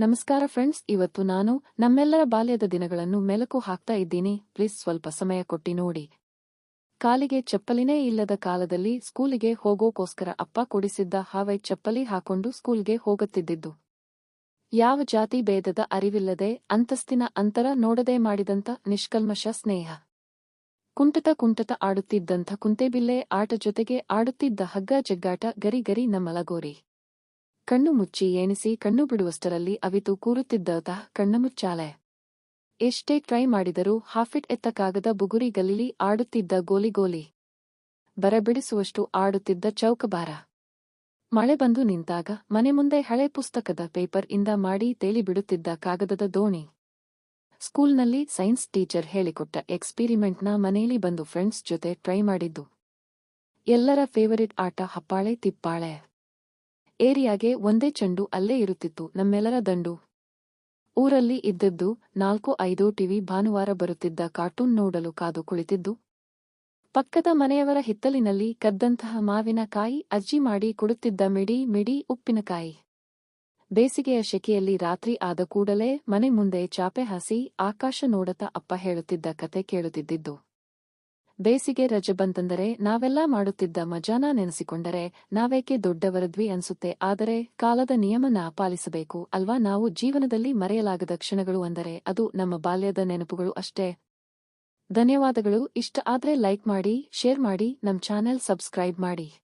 ನಮಸ್ಕಾರ ಫ್ರೆಂಡ್ಸ್ ಇವತ್ತು ನಾನು ನಮ್ಮೆಲ್ಲರ ಬಾಲ್ಯದ ದಿನಗಳನ್ನು ಮೆಲುಕು ಹಾಕ್ತಾ ಇದ್ದೀನಿ. ಪ್ಲೀಸ್ ಸ್ವಲ್ಪ ಸಮಯ ಕೊಟ್ಟಿ ನೋಡಿ. ಕಾಲಿಗೆ ಚಪ್ಪಲಿನೇ ಇಲ್ಲದ ಕಾಲದಲ್ಲಿ ಸ್ಕೂಲಿಗೆ ಹೋಗೋಕೋಸ್ಕರ ಅಪ್ಪ ಕೊಡಿಸಿದ್ದ ಹಾವೈ ಚಪ್ಪಲಿ ಹಾಕೊಂಡು ಸ್ಕೂಲ್ಗೆ ಹೋಗುತ್ತಿದ್ದಿದ್ದು. ಯಾವ ಜಾತಿ ಭೇದದ ಅರಿವಿಲ್ಲದೆ ಅಂತಸ್ತಿನ ಅಂತರ ನೋಡದೆ ಮಾಡಿದಂತ ನಿಷ್ಕಲ್ಮಶ ಸ್ನೇಹ. ಕುಂಟತ ಕುಂಟತ ಆಡುತ್ತಿದ್ದಂಥ ಕುಂತೆಬಿಲ್ಲೆ ಆಟ ಜೊತೆಗೆ ಆಡುತ್ತಿದ್ದ ಹಗ್ಗ ಜಗ್ಗಾಟ ಗರಿ ಗರಿ ನಮ್ಮ ಲಗೋರಿ ಕಣ್ಣು ಮುಚ್ಚಿ ಎಣಿಸಿ ಕಣ್ಣು ಬಿಡುವಷ್ಟರಲ್ಲಿ ಅವಿತು ಕೂರುತ್ತಿದ್ದ ಕಣ್ಣಮುಚ್ಚಾಲೆ ಎಷ್ಟೇ ಟ್ರೈ ಮಾಡಿದರೂ ಹಾಫಿಟ್ ಎತ್ತಕ್ಕಾಗದ ಬುಗುರಿ ಗಲೀಲಿ ಆಡುತ್ತಿದ್ದ ಗೋಲಿಗೋಲಿ ಬರಬಿಡಿಸುವಷ್ಟು ಆಡುತ್ತಿದ್ದ ಚೌಕಬಾರ. ಮಳೆ ಬಂದು ನಿಂತಾಗ ಮನೆ ಮುಂದೆ ಹಳೆ ಪುಸ್ತಕದ ಪೇಪರ್ ಇಂದ ಮಾಡಿ ತೇಲಿಬಿಡುತ್ತಿದ್ದ ಕಾಗದದ ದೋಣಿ. ಸ್ಕೂಲ್ನಲ್ಲಿ ಸೈನ್ಸ್ ಟೀಚರ್ ಹೇಳಿಕೊಟ್ಟ ಎಕ್ಸ್ಪಿರಿಮೆಂಟ್ನ ಮನೆಯಲ್ಲಿ ಬಂದು ಫ್ರೆಂಡ್ಸ್ ಜೊತೆ ಟ್ರೈ ಮಾಡಿದ್ದು. ಎಲ್ಲರ ಫೇವರಿಟ್ ಆಟ ಹಪ್ಪಾಳೆ ತಿಪ್ಪಾಳೆ. ಏರಿಯಾಗೆ ಒಂದೇ ಚೆಂಡು ಅಲ್ಲೇ ಇರುತ್ತಿತ್ತು, ನಮ್ಮೆಲ್ಲರ ದಂಡು. ಊರಲ್ಲಿ ಇದ್ದದ್ದು ನಾಲ್ಕು ಐದು ಟಿವಿ ಭಾನುವಾರ ಬರುತ್ತಿದ್ದ ಕಾರ್ಟೂನ್ ನೋಡಲು ಕಾದು ಕುಳಿತಿದ್ದು, ಪಕ್ಕದ ಮನೆಯವರ ಹಿತ್ತಲಿನಲ್ಲಿ ಕದ್ದಂತಹ ಮಾವಿನ ಕಾಯಿ ಅಜ್ಜಿ ಮಾಡಿ ಕೊಡುತ್ತಿದ್ದ ಮಿಡಿ ಮಿಡಿ ಉಪ್ಪಿನಕಾಯಿ ಬೇಸಿಗೆಯ ಶೆಕೆಯಲ್ಲಿ ರಾತ್ರಿ ಆದ ಕೂಡಲೇ ಮನೆ ಮುಂದೆ ಚಾಪೆ ಹಾಸಿ ಆಕಾಶ ನೋಡತ ಅಪ್ಪ ಹೇಳುತ್ತಿದ್ದ ಕತೆ ಕೇಳುತ್ತಿದ್ದಿದ್ದು ಬೇಸಿಗೆ ರಜೆ ಬಂತಂದರೆ ನಾವೆಲ್ಲಾ ಮಾಡುತ್ತಿದ್ದ ಮಜಾನ ನೆನೆಸಿಕೊಂಡರೆ ನಾವೇಕೆ ದೊಡ್ಡವರದ್ವಿ ಅನ್ಸುತ್ತೆ. ಆದರೆ ಕಾಲದ ನಿಯಮನ ಪಾಲಿಸಬೇಕು ಅಲ್ವಾ? ನಾವು ಜೀವನದಲ್ಲಿ ಮರೆಯಲಾಗದ ಕ್ಷಣಗಳು ಅಂದರೆ ಅದು ನಮ್ಮ ಬಾಲ್ಯದ ನೆನಪುಗಳು ಅಷ್ಟೇ. ಧನ್ಯವಾದಗಳು. ಇಷ್ಟ ಆದ್ರೆ ಲೈಕ್ ಮಾಡಿ, ಶೇರ್ ಮಾಡಿ, ನಮ್ ಚಾನೆಲ್ ಸಬ್ಸ್ಕ್ರೈಬ್ ಮಾಡಿ.